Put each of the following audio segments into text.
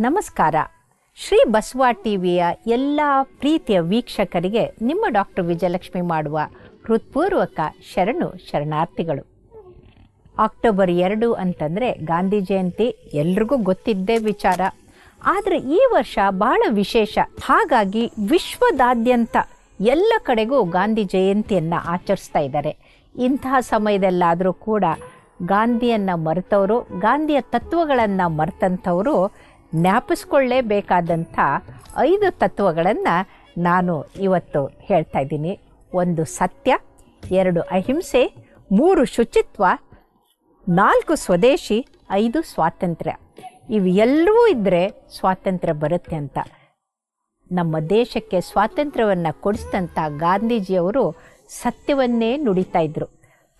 ನಮಸ್ಕಾರ. ಶ್ರೀ ಬಸವ ಟಿವಿಯ ಎಲ್ಲ ಪ್ರೀತಿಯ ವೀಕ್ಷಕರಿಗೆ ನಿಮ್ಮ ಡಾಕ್ಟರ್ ವಿಜಯಲಕ್ಷ್ಮಿ ಮಾಡುವ ಹೃತ್ಪೂರ್ವಕ ಶರಣು ಶರಣಾರ್ಥಿಗಳು. ಅಕ್ಟೋಬರ್ ಎರಡು ಅಂತಂದರೆ ಗಾಂಧಿ ಜಯಂತಿ ಎಲ್ರಿಗೂ ಗೊತ್ತಿದ್ದೇ ವಿಚಾರ. ಆದರೆ ಈ ವರ್ಷ ಬಹಳ ವಿಶೇಷ. ಹಾಗಾಗಿ ವಿಶ್ವದಾದ್ಯಂತ ಎಲ್ಲ ಕಡೆಗೂ ಗಾಂಧಿ ಜಯಂತಿಯನ್ನು ಆಚರಿಸ್ತಾ ಇದ್ದಾರೆ. ಇಂತಹ ಸಮಯದಲ್ಲಾದರೂ ಕೂಡ ಗಾಂಧಿಯನ್ನು ಮರೆತವರು, ಗಾಂಧಿಯ ತತ್ವಗಳನ್ನು ಮರೆತಂಥವರು ಜ್ಞಾಪಿಸ್ಕೊಳ್ಳೇಬೇಕಾದಂಥ ಐದು ತತ್ವಗಳನ್ನು ನಾನು ಇವತ್ತು ಹೇಳ್ತಾ ಇದ್ದೀನಿ. ಒಂದು ಸತ್ಯ, ಎರಡು ಅಹಿಂಸೆ, ಮೂರು ಶುಚಿತ್ವ, ನಾಲ್ಕು ಸ್ವದೇಶಿ, ಐದು ಸ್ವಾತಂತ್ರ್ಯ. ಇವೆಲ್ಲವೂ ಇದ್ದರೆ ಸ್ವಾತಂತ್ರ್ಯ ಬರುತ್ತೆ ಅಂತ. ನಮ್ಮ ದೇಶಕ್ಕೆ ಸ್ವಾತಂತ್ರ್ಯವನ್ನು ಕೊಡಿಸಿದಂಥ ಗಾಂಧೀಜಿಯವರು ಸತ್ಯವನ್ನೇ ನುಡಿತಾ ಇದ್ರು.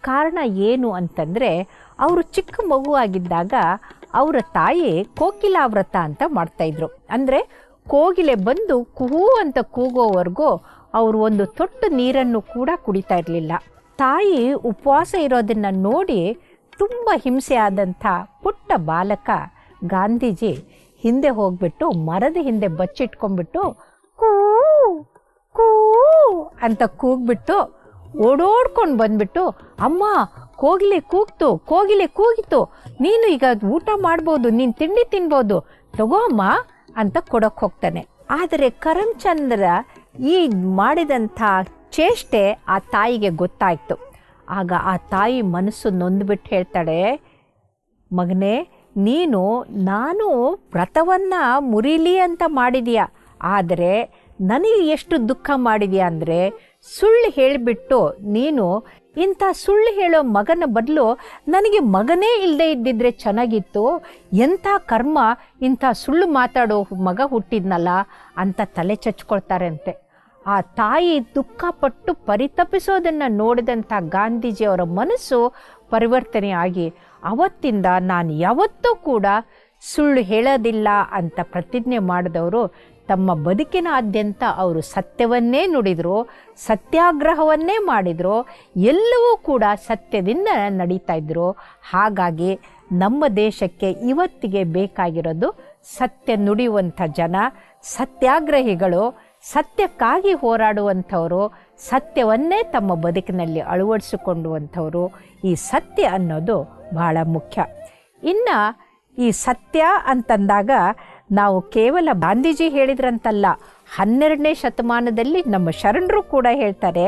ಕಾರಣ ಏನು ಅಂತಂದರೆ, ಅವರು ಚಿಕ್ಕ ಮಗುವಾಗಿದ್ದಾಗ ಅವರ ತಾಯಿ ಕೋಕಿಲಾವ್ರತ ಅಂತ ಮಾಡ್ತಾಯಿದ್ರು ಅಂದರೆ ಕೋಗಿಲೆ ಬಂದು ಕುಹೂ ಅಂತ ಕೂಗೋವರೆಗೂ ಅವರು ಒಂದು ತೊಟ್ಟು ನೀರನ್ನು ಕೂಡ ಕುಡಿತಾ ಇರಲಿಲ್ಲ. ತಾಯಿ ಉಪವಾಸ ಇರೋದನ್ನು ನೋಡಿ ತುಂಬ ಹಿಂಸೆ ಆದಂಥ ಪುಟ್ಟ ಬಾಲಕ ಗಾಂಧೀಜಿ ಹಿಂದೆ ಹೋಗ್ಬಿಟ್ಟು, ಮರದ ಹಿಂದೆ ಬಚ್ಚಿಟ್ಕೊಂಡ್ಬಿಟ್ಟು ಕೂ ಕೂ ಅಂತ ಕೂಗ್ಬಿಟ್ಟು ಓಡೋಡ್ಕೊಂಡು ಬಂದ್ಬಿಟ್ಟು, ಅಮ್ಮ ಕೋಗಿಲೆ ಕೂಗ್ತು, ಕೋಗಿಲೆ ಕೂಗಿತು. ನೀನು ಈಗ ಊಟ ಮಾಡ್ಬೋದು, ನೀನು ತಿಂಡಿ ತಿನ್ಬೋದು. ತಗೋ ಅಮ್ಮ ಅಂತ ಕೊಡಕ್ಕೆ ಹೋಗ್ತಾನೆ. ಆದರೆ ಕರಮ್ಚಂದ್ರ ಈ ಮಾಡಿದಂಥ ಚೇಷ್ಟೆ ಆ ತಾಯಿಗೆ ಗೊತ್ತಾಯಿತು. ಆಗ ಆ ತಾಯಿ ಮನಸ್ಸು ನೊಂದ್ಬಿಟ್ಟು ಹೇಳ್ತಾಳೆ, ಮಗನೇ, ನೀನು, ನಾನು ವ್ರತವನ್ನು ಮುರಿಲಿ ಅಂತ ಮಾಡಿದೀಯ. ಆದರೆ ನನಗೆ ಎಷ್ಟು ದುಃಖ ಮಾಡಿದೀಯ ಅಂದರೆ ಸುಳ್ಳು ಹೇಳಿಬಿಟ್ಟು ನೀನು ಇಂಥ ಸುಳ್ಳು ಹೇಳೋ ಮಗನ ಬದಲು ನನಗೆ ಮಗನೇ ಇಲ್ಲದೆ ಇದ್ದಿದ್ರೆ ಚೆನ್ನಾಗಿತ್ತು. ಎಂಥ ಕರ್ಮ ಇಂಥ ಸುಳ್ಳು ಮಾತಾಡೋ ಮಗ ಹುಟ್ಟಿದ್ನಲ್ಲ ಅಂತ ತಲೆ ಚಚ್ಕೊಳ್ತಾರಂತೆ. ಆ ತಾಯಿ ದುಃಖಪಟ್ಟು ಪರಿತಪಿಸೋದನ್ನು ನೋಡಿದಂಥ ಗಾಂಧೀಜಿಯವರ ಮನಸ್ಸು ಪರಿವರ್ತನೆ ಆಗಿ ಅವತ್ತಿಂದ ನಾನು ಯಾವತ್ತೂ ಕೂಡ ಸುಳ್ಳು ಹೇಳೋದಿಲ್ಲ ಅಂತ ಪ್ರತಿಜ್ಞೆ ಮಾಡಿದವರು ತಮ್ಮ ಬದುಕಿನಾದ್ಯಂತ ಅವರು ಸತ್ಯವನ್ನೇ ನುಡಿದರು, ಸತ್ಯಾಗ್ರಹವನ್ನೇ ಮಾಡಿದರು, ಎಲ್ಲವೂ ಕೂಡ ಸತ್ಯದಿಂದ ನಡೀತಾ ಇದ್ದರು ಹಾಗಾಗಿ ನಮ್ಮ ದೇಶಕ್ಕೆ ಇವತ್ತಿಗೆ ಬೇಕಾಗಿರೋದು ಸತ್ಯ ನುಡಿಯುವಂಥ ಜನ, ಸತ್ಯಾಗ್ರಹಿಗಳು, ಸತ್ಯಕ್ಕಾಗಿ ಹೋರಾಡುವಂಥವರು, ಸತ್ಯವನ್ನೇ ತಮ್ಮ ಬದುಕಿನಲ್ಲಿ ಅಳವಡಿಸಿಕೊಂಡುವಂಥವರು ಈ ಸತ್ಯ ಅನ್ನೋದು ಬಹಳ ಮುಖ್ಯ. ಇನ್ನು ಈ ಸತ್ಯ ಅಂತಂದಾಗ ನಾವು ಕೇವಲ ಗಾಂಧೀಜಿ ಹೇಳಿದ್ರಂತಲ್ಲ, ಹನ್ನೆರಡನೇ ಶತಮಾನದಲ್ಲಿ ನಮ್ಮ ಶರಣರು ಕೂಡ ಹೇಳ್ತಾರೆ,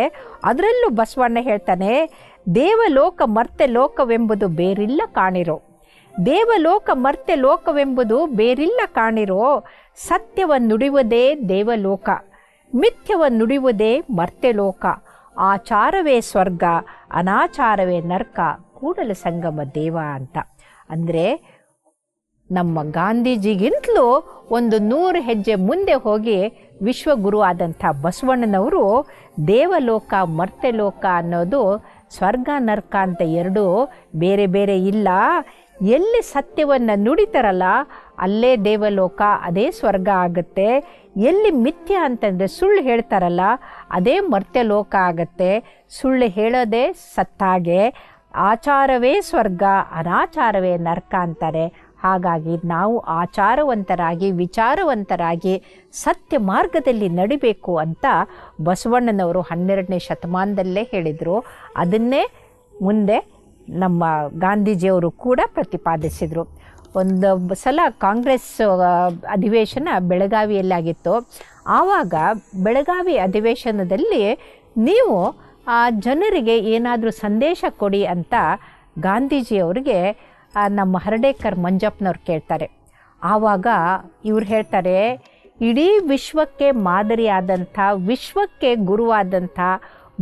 ಅದರಲ್ಲೂ ಬಸವಣ್ಣ ಹೇಳ್ತಾನೆ, ದೇವಲೋಕ ಮರ್ತೆ ಲೋಕವೆಂಬುದು ಬೇರಿಲ್ಲ ಕಾಣಿರೋ. ದೇವಲೋಕ ಮರ್ತೆ ಲೋಕವೆಂಬುದು ಬೇರಿಲ್ಲ ಕಾಣಿರೋ ಸತ್ಯವ ನುಡಿಯುವುದೇ ದೇವಲೋಕ ಮಿಥ್ಯವ ನುಡಿಯುವುದೇ ಮರ್ತೆ ಲೋಕ, ಆಚಾರವೇ ಸ್ವರ್ಗ, ಅನಾಚಾರವೇ ನರ್ಕ, ಕೂಡಲ ಸಂಗಮ ದೇವ ಅಂತ. ಅಂದರೆ ನಮ್ಮ ಗಾಂಧೀಜಿಗಿಂತಲೂ ಒಂದು ನೂರು ಹೆಜ್ಜೆ ಮುಂದೆ ಹೋಗಿ ವಿಶ್ವಗುರು ಆದಂಥ ಬಸವಣ್ಣನವರು ದೇವಲೋಕ, ಮರ್ತ್ಯಲೋಕ ಅನ್ನೋದು ಸ್ವರ್ಗ, ನರ್ಕ ಅಂತ ಎರಡೂ ಬೇರೆ ಬೇರೆ ಇಲ್ಲ. ಎಲ್ಲಿ ಸತ್ಯವನ್ನು ನುಡಿತಾರಲ್ಲ, ಅಲ್ಲೇ ದೇವಲೋಕ, ಅದೇ ಸ್ವರ್ಗ ಆಗುತ್ತೆ. ಎಲ್ಲಿ ಮಿಥ್ಯ ಅಂತಂದರೆ ಸುಳ್ಳು ಹೇಳ್ತಾರಲ್ಲ, ಅದೇ ಮರ್ತ್ಯಲೋಕ ಆಗುತ್ತೆ. ಸುಳ್ಳು ಹೇಳೋದೇ ಸತ್ತಾಗೆ. ಆಚಾರವೇ ಸ್ವರ್ಗ, ಅನಾಚಾರವೇ ನರ್ಕ ಅಂತಾರೆ. ಹಾಗಾಗಿ ನಾವು ಆಚಾರವಂತರಾಗಿ, ವಿಚಾರವಂತರಾಗಿ ಸತ್ಯ ಮಾರ್ಗದಲ್ಲಿ ನಡಿಬೇಕು ಅಂತ ಬಸವಣ್ಣನವರು ಹನ್ನೆರಡನೇ ಶತಮಾನದಲ್ಲೇ ಹೇಳಿದರು. ಅದನ್ನೇ ಮುಂದೆ ನಮ್ಮ ಗಾಂಧೀಜಿಯವರು ಕೂಡ ಪ್ರತಿಪಾದಿಸಿದರು. ಒಂದು ಸಲ ಕಾಂಗ್ರೆಸ್ ಅಧಿವೇಶನ ಬೆಳಗಾವಿಯಲ್ಲಾಗಿತ್ತು. ಆವಾಗ ಬೆಳಗಾವಿ ಅಧಿವೇಶನದಲ್ಲಿ ನೀವು, ಆ, ಜನರಿಗೆ ಏನಾದರೂ ಸಂದೇಶ ಕೊಡಿ ಅಂತ ಗಾಂಧೀಜಿಯವರಿಗೆ ನಮ್ಮ ಹರಡೇಕರ್ ಮಂಜಪ್ಪನವ್ರು ಕೇಳ್ತಾರೆ. ಆವಾಗ ಇವ್ರು ಹೇಳ್ತಾರೆ, ಇಡೀ ವಿಶ್ವಕ್ಕೆ ಮಾದರಿಯಾದಂಥ, ವಿಶ್ವಕ್ಕೆ ಗುರುವಾದಂಥ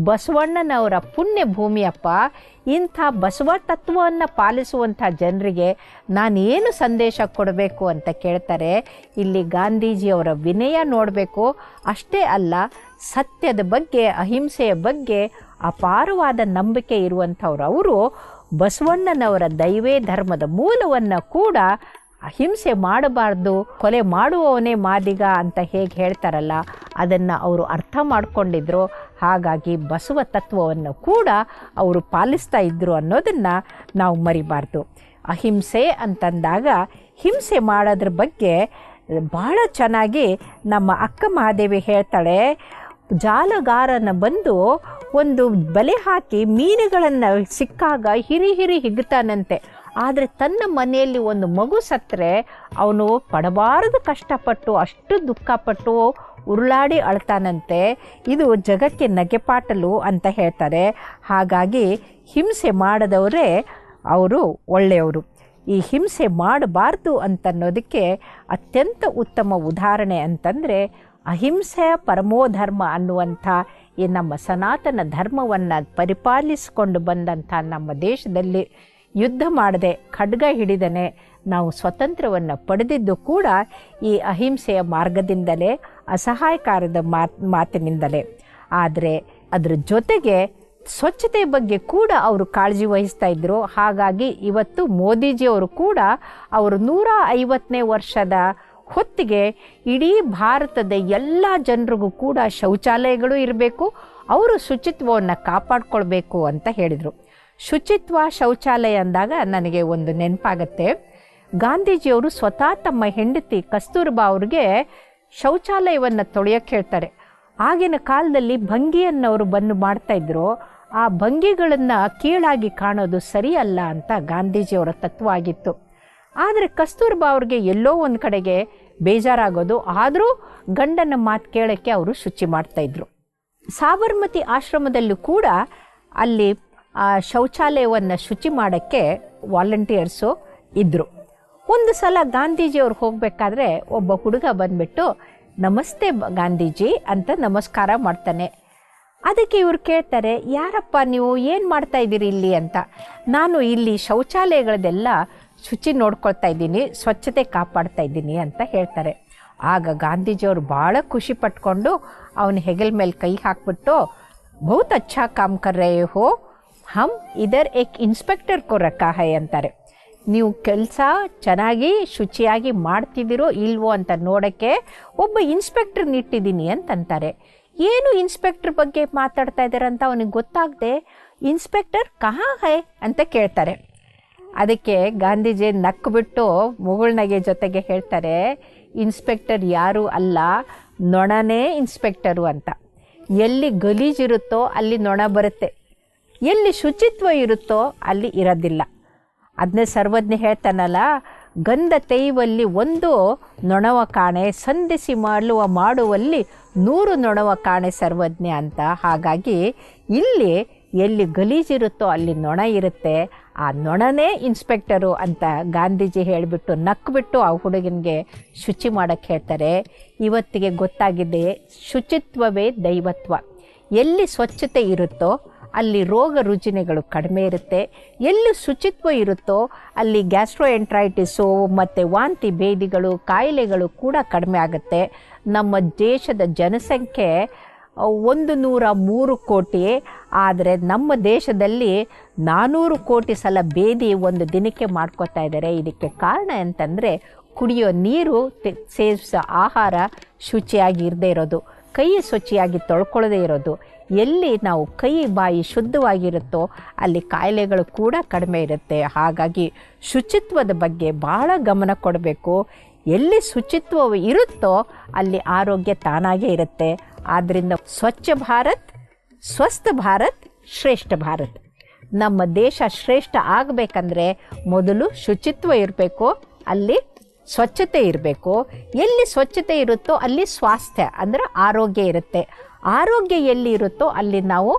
ಬಸವಣ್ಣನವರ ಪುಣ್ಯ ಭೂಮಿಯಪ್ಪ ಇಂಥ ಬಸವ ತತ್ವವನ್ನು ಪಾಲಿಸುವಂಥ ಜನರಿಗೆ ನಾನೇನು ಸಂದೇಶ ಕೊಡಬೇಕು ಅಂತ ಕೇಳ್ತಾರೆ. ಇಲ್ಲಿ ಗಾಂಧೀಜಿಯವರ ವಿನಯ ನೋಡಬೇಕು. ಅಷ್ಟೇ ಅಲ್ಲ, ಸತ್ಯದ ಬಗ್ಗೆ, ಅಹಿಂಸೆಯ ಬಗ್ಗೆ ಅಪಾರವಾದ ನಂಬಿಕೆ ಇರುವಂಥವ್ರು ಅವರು. ಬಸವಣ್ಣನವರ ದೈವೇ ಧರ್ಮದ ಮೂಲವನ್ನು ಕೂಡ ಅಹಿಂಸೆ ಮಾಡಬಾರ್ದು, ಕೊಲೆ ಮಾಡುವವನೇ ಮಾದಿಗ ಅಂತ ಹೇಗೆ ಹೇಳ್ತಾರಲ್ಲ, ಅದನ್ನು ಅವರು ಅರ್ಥ ಮಾಡಿಕೊಂಡಿದ್ರು. ಹಾಗಾಗಿ ಬಸವ ತತ್ವವನ್ನು ಕೂಡ ಅವರು ಪಾಲಿಸ್ತಾ ಇದ್ದರು ಅನ್ನೋದನ್ನು ನಾವು ಮರಿಬಾರ್ದು. ಅಹಿಂಸೆ ಅಂತಂದಾಗ ಹಿಂಸೆ ಮಾಡೋದ್ರ ಬಗ್ಗೆ ಭಾಳ ಚೆನ್ನಾಗಿ ನಮ್ಮ ಅಕ್ಕ ಮಹಾದೇವಿ ಹೇಳ್ತಾಳೆ, ಜಾಲಗಾರನ ಬಂದು ಒಂದು ಬಲೆ ಹಾಕಿ ಮೀನುಗಳನ್ನು ಸಿಕ್ಕಾಗ ಹಿರಿ ಹಿರಿ ಹಿಗ್ತಾನಂತೆ. ಆದರೆ ತನ್ನ ಮನೆಯಲ್ಲಿ ಒಂದು ಮಗು ಸತ್ತರೆ, ಅವನು ಪಡಬಾರದು ಕಷ್ಟಪಟ್ಟು, ಅಷ್ಟು ದುಃಖಪಟ್ಟು ಉರುಳಾಡಿ ಅಳ್ತಾನಂತೆ. ಇದು ಜಗಕ್ಕೆ ನಗೆಪಾಟಲು ಅಂತ ಹೇಳ್ತಾರೆ. ಹಾಗಾಗಿ ಹಿಂಸೆ ಮಾಡದವರೇ ಅವರು ಒಳ್ಳೆಯವರು. ಈ ಹಿಂಸೆ ಮಾಡಬಾರ್ದು ಅಂತನ್ನೋದಕ್ಕೆ ಅತ್ಯಂತ ಉತ್ತಮ ಉದಾಹರಣೆ ಅಂತಂದರೆ ಅಹಿಂಸೆಯ ಪರಮೋಧರ್ಮ ಅನ್ನುವಂಥ ಈ ನಮ್ಮ ಸನಾತನ ಧರ್ಮವನ್ನು ಪರಿಪಾಲಿಸಿಕೊಂಡು ಬಂದಂಥ ನಮ್ಮ ದೇಶದಲ್ಲಿ ಯುದ್ಧ ಮಾಡದೆ ಖಡ್ಗ ಹಿಡಿದನೆ ನಾವು ಸ್ವತಂತ್ರವನ್ನು ಪಡೆದಿದ್ದು ಕೂಡ ಈ ಅಹಿಂಸೆಯ ಮಾರ್ಗದಿಂದಲೇ, ಅಸಹಾಯಕಾರದ ಮಾತ್, ಮಾತಿನಿಂದಲೇ. ಆದರೆ ಅದರ ಜೊತೆಗೆ ಸ್ವಚ್ಛತೆ ಬಗ್ಗೆ ಕೂಡ ಅವರು ಕಾಳಜಿ ವಹಿಸ್ತಾ ಇದ್ದರು ಹಾಗಾಗಿ ಇವತ್ತು ಮೋದಿಜಿಯವರು ಕೂಡ ಅವರು ನೂರ ಐವತ್ತನೇ ವರ್ಷದ ಹೊತ್ತಿಗೆ ಇಡೀ ಭಾರತದ ಎಲ್ಲ ಜನರಿಗೂ ಕೂಡ ಶೌಚಾಲಯಗಳು ಇರಬೇಕು, ಅವರು ಶುಚಿತ್ವವನ್ನು ಕಾಪಾಡಿಕೊಳ್ಬೇಕು ಅಂತ ಹೇಳಿದರು. ಶುಚಿತ್ವ ಶೌಚಾಲಯ ಅಂದಾಗ ನನಗೆ ಒಂದು ನೆನಪಾಗತ್ತೆ. ಗಾಂಧೀಜಿಯವರು ಸ್ವತಃ ತಮ್ಮ ಹೆಂಡತಿ ಕಸ್ತೂರ್ಬಾ ಅವ್ರಿಗೆ ಶೌಚಾಲಯವನ್ನು ತೊಳೆಯೋಕ್ಕೆ ಹೇಳ್ತಾರೆ. ಆಗಿನ ಕಾಲದಲ್ಲಿ ಭಂಗಿಯನ್ನವರು ಬಂದು ಮಾಡ್ತಾಯಿದ್ರು ಆ ಭಂಗಿಗಳನ್ನು ಕೀಳಾಗಿ ಕಾಣೋದು ಸರಿಯಲ್ಲ ಅಂತ ಗಾಂಧೀಜಿಯವರ ತತ್ವ ಆಗಿತ್ತು. ಆದರೆ ಕಸ್ತೂರ್ಬಾ ಅವ್ರಿಗೆ ಎಲ್ಲೋ ಒಂದು ಕಡೆಗೆ ಬೇಜಾರಾಗೋದು. ಆದರೂ ಗಂಡನ ಮಾತು ಕೇಳೋಕ್ಕೆ ಅವರು ಶುಚಿ ಮಾಡ್ತಾಯಿದ್ರು ಸಾಬರ್ಮತಿ ಆಶ್ರಮದಲ್ಲೂ ಕೂಡ ಅಲ್ಲಿ ಶೌಚಾಲಯವನ್ನು ಶುಚಿ ಮಾಡೋಕ್ಕೆ ವಾಲಂಟಿಯರ್ಸು ಇದ್ದರು ಒಂದು ಸಲ ಗಾಂಧೀಜಿಯವ್ರು ಹೋಗಬೇಕಾದ್ರೆ ಒಬ್ಬ ಹುಡುಗ ಬಂದ್ಬಿಟ್ಟು, ನಮಸ್ತೆ ಗಾಂಧೀಜಿ ಅಂತ ನಮಸ್ಕಾರ ಮಾಡ್ತಾನೆ. ಅದಕ್ಕೆ ಇವರು ಕೇಳ್ತಾರೆ, ಯಾರಪ್ಪ ನೀವು ಏನು ಮಾಡ್ತಾ ಇದ್ದೀರಿ ಇಲ್ಲಿ? ಅಂತ. ನಾನು ಇಲ್ಲಿ ಶೌಚಾಲಯಗಳದೆಲ್ಲ ಶುಚಿ ನೋಡ್ಕೊಳ್ತಾ ಇದ್ದೀನಿ, ಸ್ವಚ್ಛತೆ ಕಾಪಾಡ್ತಾ ಇದ್ದೀನಿ ಅಂತ ಹೇಳ್ತಾರೆ. ಆಗ ಗಾಂಧೀಜಿಯವರು ಭಾಳ ಖುಷಿ ಪಟ್ಕೊಂಡು ಅವನ ಹೆಗಲ್ ಮೇಲೆ ಕೈ ಹಾಕ್ಬಿಟ್ಟು ಬಹುತ್ ಅಚ್ಚಾ ಕಾಮ್ ಕರ್ ಹೋ, ಹಮ್ ಇದರ್ ಏಕ್ ಇನ್ಸ್ಪೆಕ್ಟರ್ ಕೋ ರಖಾ ಹೈ ಅಂತಾರೆ. ನೀವು ಕೆಲಸ ಚೆನ್ನಾಗಿ, ಶುಚಿಯಾಗಿ ಮಾಡ್ತಿದ್ದೀರೋ ಇಲ್ವೋ ಅಂತ ನೋಡೋಕ್ಕೆ ಒಬ್ಬ ಇನ್ಸ್ಪೆಕ್ಟರ್ನ ಇಟ್ಟಿದ್ದೀನಿ ಅಂತಂತಾರೆ. ಏನು ಇನ್ಸ್ಪೆಕ್ಟರ್ ಬಗ್ಗೆ ಮಾತಾಡ್ತಾ ಇದ್ದಾರೆ ಅಂತ ಅವನಿಗೆ ಗೊತ್ತಾಗದೆ, ಇನ್ಸ್ಪೆಕ್ಟರ್ ಕಹಾ ಹೈ ಅಂತ ಕೇಳ್ತಾರೆ. ಅದಕ್ಕೆ ಗಾಂಧೀಜಿ ನಕ್ಕು ಬಿಟ್ಟು ಮುಗುಳ್ನಗೆ ಜೊತೆಗೆ ಹೇಳ್ತಾರೆ, ಇನ್ಸ್ಪೆಕ್ಟರ್ ಯಾರೂ ಅಲ್ಲ, ನೊಣನೇ ಇನ್ಸ್ಪೆಕ್ಟರು ಅಂತ. ಎಲ್ಲಿ ಗಲೀಜಿರುತ್ತೋ ಅಲ್ಲಿ ನೊಣ ಬರುತ್ತೆ. ಎಲ್ಲಿ ಶುಚಿತ್ವ ಇರುತ್ತೋ ಅಲ್ಲಿ ಇರೋದಿಲ್ಲ. ಅದನ್ನೇ ಸರ್ವಜ್ಞ ಹೇಳ್ತಾನಲ್ಲ, ಗಂಧ ತೇಯುವಲ್ಲಿ ಒಂದು ನೊಣವ ಕಾಣೆ, ಸಂಧಿಸಿ ಮಾಡುವ ಮಾಡುವಲ್ಲಿ ನೂರು ನೊಣವ ಕಾಣೆ ಸರ್ವಜ್ಞ ಅಂತ. ಹಾಗಾಗಿ ಇಲ್ಲಿ ಎಲ್ಲಿ ಗಲೀಜಿರುತ್ತೋ ಅಲ್ಲಿ ನೊಣ ಇರುತ್ತೆ. ಆ ನೊಣನೇ ಇನ್ಸ್ಪೆಕ್ಟರು ಅಂತ ಗಾಂಧೀಜಿ ಹೇಳಿಬಿಟ್ಟು ನಕ್ಬಿಟ್ಟು ಆ ಹುಡುಗನಿಗೆ ಶುಚಿ ಮಾಡೋಕ್ಕೆ ಹೇಳ್ತಾರೆ. ಇವತ್ತಿಗೆ ಗೊತ್ತಾಗಿದೆ ಶುಚಿತ್ವವೇ ದೈವತ್ವ. ಎಲ್ಲಿ ಸ್ವಚ್ಛತೆ ಇರುತ್ತೋ ಅಲ್ಲಿ ರೋಗ ರುಜಿನಗಳು ಕಡಿಮೆ ಇರುತ್ತೆ. ಎಲ್ಲಿ ಶುಚಿತ್ವ ಇರುತ್ತೋ ಅಲ್ಲಿ ಗ್ಯಾಸ್ಟ್ರೋ ಎಂಟ್ರೈಟಿಸು ಮತ್ತು ವಾಂತಿ ಭೇದಿಗಳು, ಕಾಯಿಲೆಗಳು ಕೂಡ ಕಡಿಮೆ ಆಗುತ್ತೆ. ನಮ್ಮ ದೇಶದ ಜನಸಂಖ್ಯೆ ಒಂದು ನೂರ ಮೂರು ಕೋಟಿ. ಆದರೆ ನಮ್ಮ ದೇಶದಲ್ಲಿ ನಾನ್ನೂರು ಕೋಟಿ ಸಲ ಬೇದಿ ಒಂದು ದಿನಕ್ಕೆ ಮಾಡ್ಕೋತಾ ಇದ್ದಾರೆ. ಇದಕ್ಕೆ ಕಾರಣ ಅಂತಂದರೆ ಕುಡಿಯೋ ನೀರು ಸೇವಿಸೋ ಆಹಾರ ಶುಚಿಯಾಗಿ ಇರದೇ ಇರೋದು. ಕೈ ಶುಚಿಯಾಗಿ ತೊಳ್ಕೊಳ್ಳದೇ ಇರೋದು. ಎಲ್ಲಿ ನಾವು ಕೈ ಬಾಯಿ ಶುದ್ಧವಾಗಿರುತ್ತೋ ಅಲ್ಲಿ ಕಾಯಿಲೆಗಳು ಕೂಡ ಕಡಿಮೆ ಇರುತ್ತೆ. ಹಾಗಾಗಿ ಶುಚಿತ್ವದ ಬಗ್ಗೆ ಭಾಳ ಗಮನ ಕೊಡಬೇಕು. ಎಲ್ಲಿ ಶುಚಿತ್ವ ಇರುತ್ತೋ ಅಲ್ಲಿ ಆರೋಗ್ಯ ತಾನಾಗೇ ಇರುತ್ತೆ. ಆದ್ದರಿಂದ ಸ್ವಚ್ಛ ಭಾರತ್, ಸ್ವಸ್ಥ ಭಾರತ್, ಶ್ರೇಷ್ಠ ಭಾರತ್. ನಮ್ಮ ದೇಶ ಶ್ರೇಷ್ಠ ಆಗಬೇಕಂದ್ರೆ ಮೊದಲು ಶುಚಿತ್ವ ಇರಬೇಕು, ಅಲ್ಲಿ ಸ್ವಚ್ಛತೆ ಇರಬೇಕು. ಎಲ್ಲಿ ಸ್ವಚ್ಛತೆ ಇರುತ್ತೋ ಅಲ್ಲಿ ಸ್ವಾಸ್ಥ್ಯ ಅಂದರೆ ಆರೋಗ್ಯ ಇರುತ್ತೆ. ಆರೋಗ್ಯ ಎಲ್ಲಿ ಇರುತ್ತೋ ಅಲ್ಲಿ ನಾವು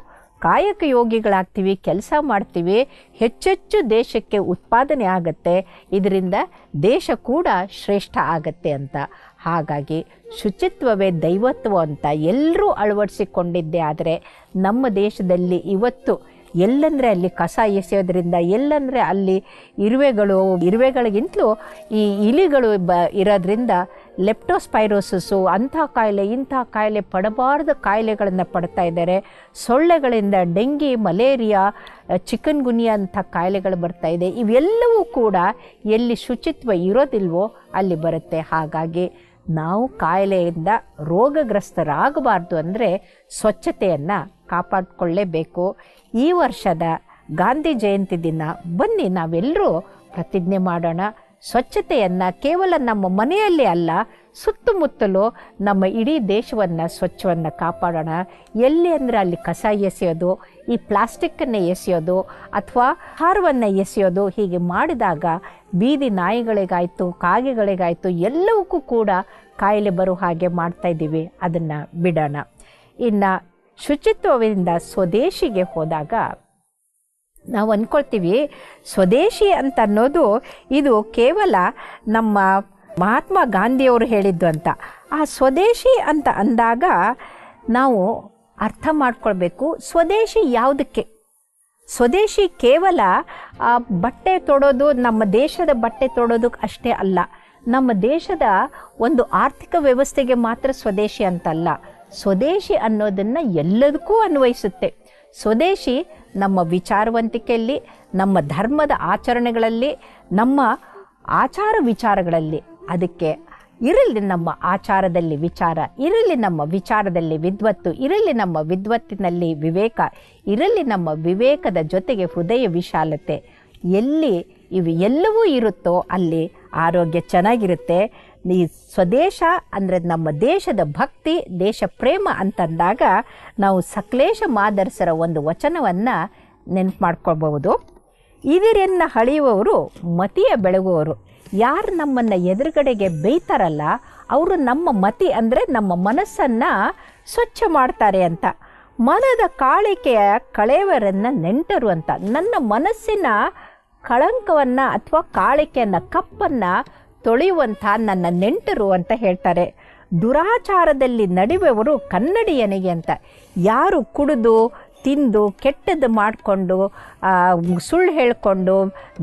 ಕಾಯಕ ಯೋಗಿಗಳಾಗ್ತೀವಿ, ಕೆಲಸ ಮಾಡ್ತೀವಿ, ಹೆಚ್ಚೆಚ್ಚು ದೇಶಕ್ಕೆ ಉತ್ಪಾದನೆ ಆಗುತ್ತೆ, ಇದರಿಂದ ದೇಶ ಕೂಡ ಶ್ರೇಷ್ಠ ಆಗತ್ತೆ ಅಂತ. ಹಾಗಾಗಿ ಶುಚಿತ್ವವೇ ದೈವತ್ವ ಅಂತ ಎಲ್ಲರೂ ಅಳವಡಿಸಿಕೊಂಡಿದ್ದೆ ಆದರೆ ನಮ್ಮ ದೇಶದಲ್ಲಿ ಇವತ್ತು ಎಲ್ಲಂದರೆ ಅಲ್ಲಿ ಕಸ ಎಸೆಯೋದ್ರಿಂದ, ಎಲ್ಲಂದರೆ ಅಲ್ಲಿ ಇರುವೆಗಳು, ಇರುವೆಗಳಿಗಿಂತಲೂ ಈ ಇಲಿಗಳು ಬ ಇರೋದ್ರಿಂದ ಲೆಪ್ಟೋಸ್ಪೈರೋಸಿಸು ಅಂಥ ಕಾಯಿಲೆ, ಇಂಥ ಕಾಯಿಲೆ ಪಡಬಾರ್ದ ಕಾಯಿಲೆಗಳನ್ನು ಪಡ್ತಾ ಇದ್ದಾರೆ. ಸೊಳ್ಳೆಗಳಿಂದ ಡೆಂಗಿ, ಮಲೇರಿಯಾ ಚಿಕನ್ ಗುನಿಯಾ ಅಂಥ ಕಾಯಿಲೆಗಳು ಬರ್ತಾ ಇದೆ. ಇವೆಲ್ಲವೂ ಕೂಡ ಎಲ್ಲಿ ಶುಚಿತ್ವ ಇರೋದಿಲ್ವೋ ಅಲ್ಲಿ ಬರುತ್ತೆ. ಹಾಗಾಗಿ ನಾವು ಕಾಯಿಲೆಯಿಂದ ರೋಗಗ್ರಸ್ತರಾಗಬಾರ್ದು ಅಂದರೆ ಸ್ವಚ್ಛತೆಯನ್ನು ಕಾಪಾಡಿಕೊಳ್ಳೇಬೇಕು. ಈ ವರ್ಷದ ಗಾಂಧಿ ಜಯಂತಿ ದಿನ ಬನ್ನಿ, ನಾವೆಲ್ಲರೂ ಪ್ರತಿಜ್ಞೆ ಮಾಡೋಣ. ಸ್ವಚ್ಛತೆಯನ್ನು ಕೇವಲ ನಮ್ಮ ಮನೆಯಲ್ಲೇ ಅಲ್ಲ, ಸುತ್ತಮುತ್ತಲು ನಮ್ಮ ಇಡೀ ದೇಶವನ್ನು ಸ್ವಚ್ಛವನ್ನು ಕಾಪಾಡೋಣ. ಎಲ್ಲಿ ಅಂದರೆ ಅಲ್ಲಿ ಕಸ ಎಸೆಯೋದು, ಈ ಪ್ಲಾಸ್ಟಿಕ್ಕನ್ನು ಎಸೆಯೋದು, ಅಥವಾ ಹಾರವನ್ನು ಎಸೆಯೋದು ಹೀಗೆ ಮಾಡಿದಾಗ ಬೀದಿ ನಾಯಿಗಳಿಗಾಯಿತು, ಕಾಗೆಗಳಿಗಾಯಿತು ಎಲ್ಲವಕ್ಕೂ ಕೂಡ ಕಾಯಿಲೆ ಬರೋ ಹಾಗೆ ಮಾಡ್ತಾ ಇದ್ದೀವಿ. ಅದನ್ನು ಬಿಡೋಣ. ಇನ್ನು ಶುಚಿತ್ವದಿಂದ ಸ್ವದೇಶಿಗೆ ಹೋದಾಗ ನಾವು ಅಂದ್ಕೊಳ್ತೀವಿ ಸ್ವದೇಶಿ ಅಂತ ಅನ್ನೋದು ಇದು ಕೇವಲ ನಮ್ಮ ಮಹಾತ್ಮ ಗಾಂಧಿಯವರು ಹೇಳಿದ್ದು ಅಂತ. ಆ ಸ್ವದೇಶಿ ಅಂತ ಅಂದಾಗ ನಾವು ಅರ್ಥ ಮಾಡ್ಕೊಳ್ಬೇಕು ಸ್ವದೇಶಿ ಯಾವುದಕ್ಕೆ? ಸ್ವದೇಶಿ ಕೇವಲ ಆ, ಬಟ್ಟೆ ತೊಡೋದು ನಮ್ಮ ದೇಶದ ಬಟ್ಟೆ ತೊಡೋದಕ್ಕೆ ಅಷ್ಟೇ ಅಲ್ಲ ನಮ್ಮ ದೇಶದ ಒಂದು ಆರ್ಥಿಕ ವ್ಯವಸ್ಥೆಗೆ ಮಾತ್ರ ಸ್ವದೇಶಿ ಅಂತಲ್ಲ. ಸ್ವದೇಶಿ ಅನ್ನೋದನ್ನು ಎಲ್ಲದಕ್ಕೂ ಅನ್ವಯಿಸುತ್ತೆ. ಸ್ವದೇಶಿ ನಮ್ಮ ವಿಚಾರವಂತಿಕೆಯಲ್ಲಿ, ನಮ್ಮ ಧರ್ಮದ ಆಚರಣೆಗಳಲ್ಲಿ, ನಮ್ಮ ಆಚಾರ ವಿಚಾರಗಳಲ್ಲಿ ಅದಕ್ಕೆ ಇರಲಿ ನಮ್ಮ ಆಚಾರದಲ್ಲಿ ವಿಚಾರ, ಇರಲಿ ನಮ್ಮ ವಿಚಾರದಲ್ಲಿ ವಿದ್ವತ್ತು, ಇರಲಿ ನಮ್ಮ ವಿದ್ವತ್ತಿನಲ್ಲಿ ವಿವೇಕ, ಇರಲಿ ನಮ್ಮ ವಿವೇಕದ ಜೊತೆಗೆ ಹೃದಯ ವಿಶಾಲತೆ. ಎಲ್ಲಿ ಇವು ಎಲ್ಲವೂ ಇರುತ್ತೋ ಅಲ್ಲಿ ಆರೋಗ್ಯ ಚೆನ್ನಾಗಿರುತ್ತೆ. ಈ ಸ್ವದೇಶ ಅಂದರೆ ನಮ್ಮ ದೇಶದ ಭಕ್ತಿ, ದೇಶ ಪ್ರೇಮ ಅಂತಂದಾಗ ನಾವು ಸಕಲೇಶ ಮಾದರ್ಸರ ಒಂದು ವಚನವನ್ನು ನೆನಪು ಮಾಡ್ಕೊಳ್ಬಹುದು. ಇದಿರನ್ನು ಹಳೆಯುವವರು ಮತಿಯ ಬೆಳಗುವವರು, ಯಾರು ನಮ್ಮನ್ನು ಎದುರುಗಡೆಗೆ ಬೈತಾರಲ್ಲ ಅವರು ನಮ್ಮ ಮತಿ ಅಂದರೆ ನಮ್ಮ ಮನಸ್ಸನ್ನು ಸ್ವಚ್ಛ ಮಾಡ್ತಾರೆ ಅಂತ. ಮನದ ಕಾಳಿಕೆಯ ಕಳೆಯವರನ್ನು ನೆಂಟರು ಅಂತ, ನನ್ನ ಮನಸ್ಸಿನ ಕಳಂಕವನ್ನು ಅಥವಾ ಕಾಳಿಕೆಯನ್ನ, ಕಪ್ಪನ್ನು ತೊಳೆಯುವಂಥ ನನ್ನ ನೆಂಟರು ಅಂತ ಹೇಳ್ತಾರೆ. ದುರಾಚಾರದಲ್ಲಿ ನಡೆಯುವವರು ಕನ್ನಡಿಯನಿಗೆ ಅಂತ. ಯಾರು ಕುಡಿದು, ತಿಂದು, ಕೆಟ್ಟದ್ದು ಮಾಡಿಕೊಂಡು ಸುಳ್ಳು ಹೇಳಿಕೊಂಡು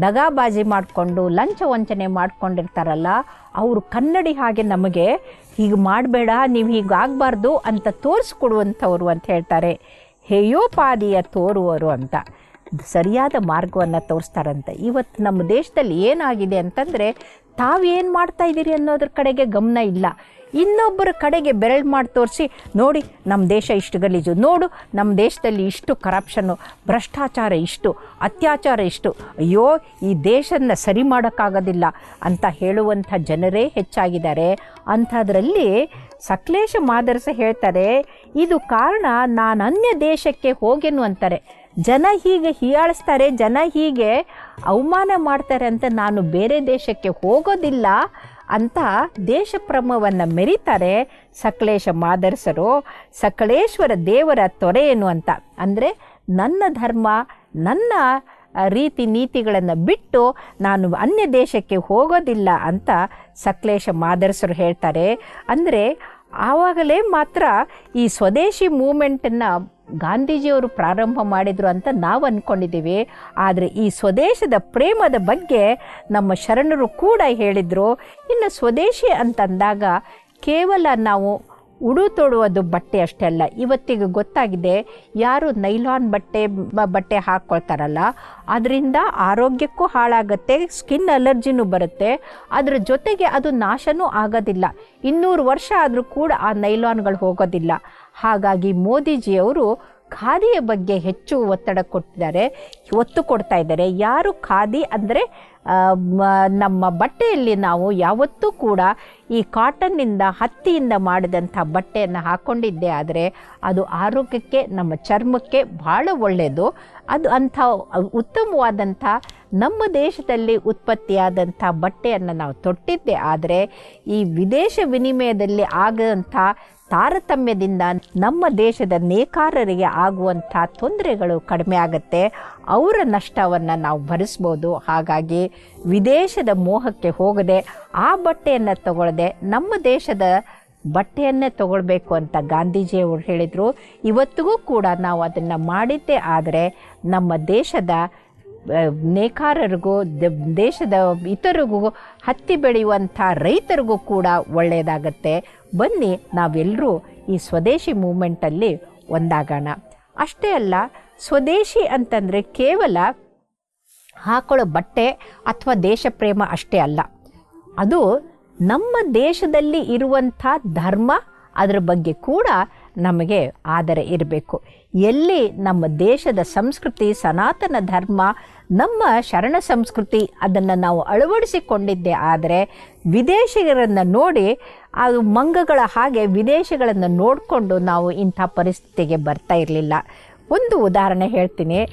ದಗಾಬಾಜಿ ಮಾಡಿಕೊಂಡು, ಲಂಚ ವಂಚನೆ ಮಾಡ್ಕೊಂಡಿರ್ತಾರಲ್ಲ, ಅವರು ಕನ್ನಡಿ ಹಾಗೆ ನಮಗೆ ಹೀಗೆ ಮಾಡಬೇಡ, ನೀವು ಹೀಗೆ ಆಗಬಾರ್ದು ಅಂತ ತೋರಿಸ್ಕೊಡುವಂಥವ್ರು ಅಂತ ಹೇಳ್ತಾರೆ. ಹೇಯೋಪಾದಿಯ ತೋರುವರು ಅಂತ. ಸರಿಯಾದ ಮಾರ್ಗವನ್ನು ತೋರಿಸ್ತಾರಂತೆ. ಇವತ್ತು ನಮ್ಮ ದೇಶದಲ್ಲಿ ಏನಾಗಿದೆ ಅಂತಂದರೆ ತಾವೇನು ಮಾಡ್ತಾ ಇದ್ದೀರಿ ಅನ್ನೋದ್ರ ಕಡೆಗೆ ಗಮನ ಇಲ್ಲ. ಇನ್ನೊಬ್ಬರ ಕಡೆಗೆ ಬೆರಳು ಮಾಡಿ ತೋರಿಸಿ, ನೋಡಿ ನಮ್ಮ ದೇಶ ಇಷ್ಟು ಗಲೀಜು. ನೋಡು ನಮ್ಮ ದೇಶದಲ್ಲಿ ಇಷ್ಟು ಕರಪ್ಷನ್ನು ಭ್ರಷ್ಟಾಚಾರ ಇಷ್ಟು, ಅತ್ಯಾಚಾರ ಇಷ್ಟು. ಅಯ್ಯೋ, ಈ ದೇಶನ ಸರಿ ಮಾಡೋಕ್ಕಾಗೋದಿಲ್ಲ ಅಂತ ಹೇಳುವಂಥ ಜನರೇ ಹೆಚ್ಚಾಗಿದ್ದಾರೆ. ಅಂಥದ್ರಲ್ಲಿ ಸಕ್ಲೇಶ ಮಾದರಸ ಹೇಳ್ತಾರೆ, ಇದು ಕಾರಣ ನಾನು ಅನ್ಯ ದೇಶಕ್ಕೆ ಹೋಗೆನು ಅಂತಾರೆ. ಜನ ಹೀಗೆ ಹೀಯಾಳಿಸ್ತಾರೆ, ಜನ ಹೀಗೆ ಅವಮಾನ ಮಾಡ್ತಾರೆ ಅಂತ ನಾನು ಬೇರೆ ದೇಶಕ್ಕೆ ಹೋಗೋದಿಲ್ಲ ಅಂತ ದೇಶಪ್ರಮವನ್ನು ಮೆರಿತಾರೆ ಸಕಲೇಶ ಮಾದರ್ಸರು, ಸಕಲೇಶ್ವರ ದೇವರ ತೊರೆಯೇನು ಅಂತ. ಅಂದರೆ ನನ್ನ ಧರ್ಮ, ನನ್ನ ರೀತಿ ನೀತಿಗಳನ್ನು ಬಿಟ್ಟು ನಾನು ಅನ್ಯ ದೇಶಕ್ಕೆ ಹೋಗೋದಿಲ್ಲ ಅಂತ ಸಕಲೇಶ ಮಾದರ್ಸರು ಹೇಳ್ತಾರೆ. ಅಂದರೆ ಆವಾಗಲೇ ಮಾತ್ರ ಈ ಸ್ವದೇಶಿ ಮೂಮೆಂಟನ್ನು ಗಾಂಧೀಜಿಯವರು ಪ್ರಾರಂಭ ಮಾಡಿದರು ಅಂತ ನಾವು ಅಂದ್ಕೊಂಡಿದ್ದೀವಿ ಆದರೆ ಈ ಸ್ವದೇಶದ ಪ್ರೇಮದ ಬಗ್ಗೆ ನಮ್ಮ ಶರಣರು ಕೂಡ ಹೇಳಿದರು. ಇನ್ನು ಸ್ವದೇಶಿ ಅಂತಂದಾಗ ಕೇವಲ ನಾವು ಉಡು ತೊಡುವುದು ಬಟ್ಟೆ ಅಷ್ಟೇ ಅಲ್ಲ. ಇವತ್ತಿಗೆ ಗೊತ್ತಾಗಿದೆ, ಯಾರು ನೈಲಾನ್ ಬಟ್ಟೆ ಬಟ್ಟೆ ಹಾಕ್ಕೊಳ್ತಾರಲ್ಲ ಅದರಿಂದ ಆರೋಗ್ಯಕ್ಕೂ ಹಾಳಾಗುತ್ತೆ, ಸ್ಕಿನ್ ಅಲರ್ಜಿನೂ ಬರುತ್ತೆ, ಅದರ ಜೊತೆಗೆ ಅದು ನಾಶನೂ ಆಗೋದಿಲ್ಲ. ಇನ್ನೂರು ವರ್ಷ ಆದರೂ ಕೂಡ ಆ ನೈಲಾನ್ಗಳು ಹೋಗೋದಿಲ್ಲ. ಹಾಗಾಗಿ ಮೋದಿಜಿಯವರು ಖಾದಿಯ ಬಗ್ಗೆ ಹೆಚ್ಚು ಒತ್ತಡ ಕೊಟ್ಟಿದ್ದಾರೆ, ಒತ್ತು ಕೊಡ್ತಾ ಇದ್ದಾರೆ. ಯಾರು ಖಾದಿ ಅಂದರೆ ನಮ್ಮ ಬಟ್ಟೆಯಲ್ಲಿ ನಾವು ಯಾವತ್ತೂ ಕೂಡ ಈ ಕಾಟನ್ನಿಂದ, ಹತ್ತಿಯಿಂದ ಮಾಡಿದಂಥ ಬಟ್ಟೆಯನ್ನು ಹಾಕ್ಕೊಂಡಿದ್ದೆ ಆದರೆ ಅದು ಆರೋಗ್ಯಕ್ಕೆ, ನಮ್ಮ ಚರ್ಮಕ್ಕೆ ಭಾಳ ಒಳ್ಳೆಯದು. ಅದು ಅಂಥ ಉತ್ತಮವಾದಂಥ, ನಮ್ಮ ದೇಶದಲ್ಲಿ ಉತ್ಪತ್ತಿಯಾದಂಥ ಬಟ್ಟೆಯನ್ನು ನಾವು ತೊಟ್ಟಿದ್ದೆ. ಆದರೆ ಈ ವಿದೇಶ ವಿನಿಮಯದಲ್ಲಿ ಆಗಂಥ ತಾರತಮ್ಯದಿಂದ ನಮ್ಮ ದೇಶದ ನೇಕಾರರಿಗೆ ಆಗುವಂಥ ತೊಂದರೆಗಳು ಕಡಿಮೆ ಆಗುತ್ತೆ. ಅವರ ನಷ್ಟವನ್ನು ನಾವು ಭರಿಸ್ಬೋದು. ಹಾಗಾಗಿ ವಿದೇಶದ ಮೋಹಕ್ಕೆ ಹೋಗದೆ, ಆ ಬಟ್ಟೆಯನ್ನು ತಗೊಳ್ಳದೆ ನಮ್ಮ ದೇಶದ ಬಟ್ಟೆಯನ್ನೇ ತಗೊಳ್ಬೇಕು ಅಂತ ಗಾಂಧೀಜಿಯವರು ಹೇಳಿದರು. ಇವತ್ತಿಗೂ ಕೂಡ ನಾವು ಅದನ್ನು ಮಾಡಿದ್ದೇ ಆದರೆ ನಮ್ಮ ದೇಶದ ನೇಕಾರರಿಗೂ ದೇಶದ ಇತರಿಗೂ ಹತ್ತಿ ಬೆಳೆಯುವಂಥ ರೈತರಿಗೂ ಕೂಡ ಒಳ್ಳೆಯದಾಗತ್ತೆ. ಬನ್ನಿ ನಾವೆಲ್ಲರೂ ಈ ಸ್ವದೇಶಿ ಮೂಮೆಂಟಲ್ಲಿ ಒಂದಾಗೋಣ. ಅಷ್ಟೇ ಅಲ್ಲ, ಸ್ವದೇಶಿ ಅಂತಂದರೆ ಕೇವಲ ಹಾಕೊಳ್ಳೋ ಬಟ್ಟೆ ಅಥವಾ ದೇಶ ಪ್ರೇಮ ಅಷ್ಟೇ ಅಲ್ಲ. ಅದು ನಮ್ಮ ದೇಶದಲ್ಲಿ ಇರುವಂಥ ಧರ್ಮ, ಅದರ ಬಗ್ಗೆ ಕೂಡ ನಮಗೆ ಆದರ ಇರಬೇಕು. ಎಲ್ಲಿ ನಮ್ಮ ದೇಶದ ಸಂಸ್ಕೃತಿ, ಸನಾತನ ಧರ್ಮ, ನಮ್ಮ ಶರಣ ಸಂಸ್ಕೃತಿ ಅದನ್ನು ನಾವು ಅಳವಡಿಸಿಕೊಂಡಿದ್ದೆ. ಆದರೆ ವಿದೇಶಿಗರನ್ನು ನೋಡಿ ಅದು ಮಂಗಗಳ ಹಾಗೆ ವಿದೇಶಗಳನ್ನು ನೋಡಿಕೊಂಡು ನಾವು ಇಂಥ ಪರಿಸ್ಥಿತಿಗೆ ಬರ್ತಾ ಇರಲಿಲ್ಲ. ಒಂದು ಉದಾಹರಣೆ ಹೇಳ್ತೀನಿ.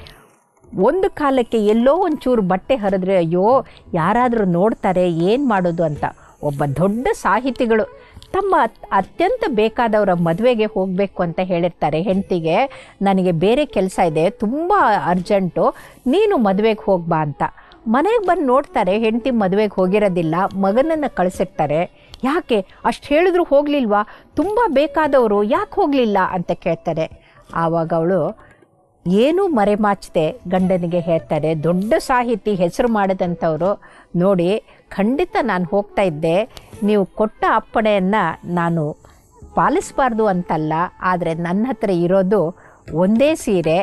ಒಂದು ಕಾಲಕ್ಕೆ ಎಲ್ಲೋ ಒಂಚೂರು ಬಟ್ಟೆ ಹರಿದ್ರೆ, ಅಯ್ಯೋ, ಯಾರಾದರೂ ನೋಡ್ತಾರೆ, ಏನು ಮಾಡೋದು? ಅಂತ. ಒಬ್ಬ ದೊಡ್ಡ ಸಾಹಿತಿಗಳು ತಮ್ಮ ಅತ್ಯಂತ ಬೇಕಾದವರ ಮದುವೆಗೆ ಹೋಗಬೇಕು ಅಂತ ಹೇಳಿರ್ತಾರೆ ಹೆಂಡತಿಗೆ. ನನಗೆ ಬೇರೆ ಕೆಲಸ ಇದೆ, ತುಂಬ ಅರ್ಜೆಂಟು, ನೀನು ಮದುವೆಗೆ ಹೋಗ್ಬಾ ಅಂತ. ಮನೆಗೆ ಬಂದು ನೋಡ್ತಾರೆ, ಹೆಂಡತಿ ಮದುವೆಗೆ ಹೋಗಿರೋದಿಲ್ಲ, ಮಗನನ್ನು ಕಳಿಸಿರ್ತಾರೆ. ಯಾಕೆ? ಅಷ್ಟು ಹೇಳಿದ್ರು ಹೋಗಲಿಲ್ವಾ? ತುಂಬ ಬೇಕಾದವರು, ಯಾಕೆ ಹೋಗಲಿಲ್ಲ ಅಂತ ಕೇಳ್ತಾರೆ. ಆವಾಗ ಅವಳು, ಏನೂ ಮರೆಮಾಚದೆ, ಗಂಡನಿಗೆ ಹೇಳ್ತಾರೆ. ದೊಡ್ಡ ಸಾಹಿತಿ, ಹೆಸರು ಮಾಡಿದಂಥವರು ನೋಡಿ ಖಂಡಿತ ನಾನು ಹೋಗ್ತಾ ಇದ್ದೆ. ನೀವು ಕೊಟ್ಟ ಅಪ್ಪಣೆಯನ್ನು ನಾನು ಪಾಲಿಸಬಾರ್ದು ಅಂತಲ್ಲ, ಆದರೆ ನನ್ನ ಹತ್ರ ಇರೋದು ಒಂದೇ ಸೀರೆ.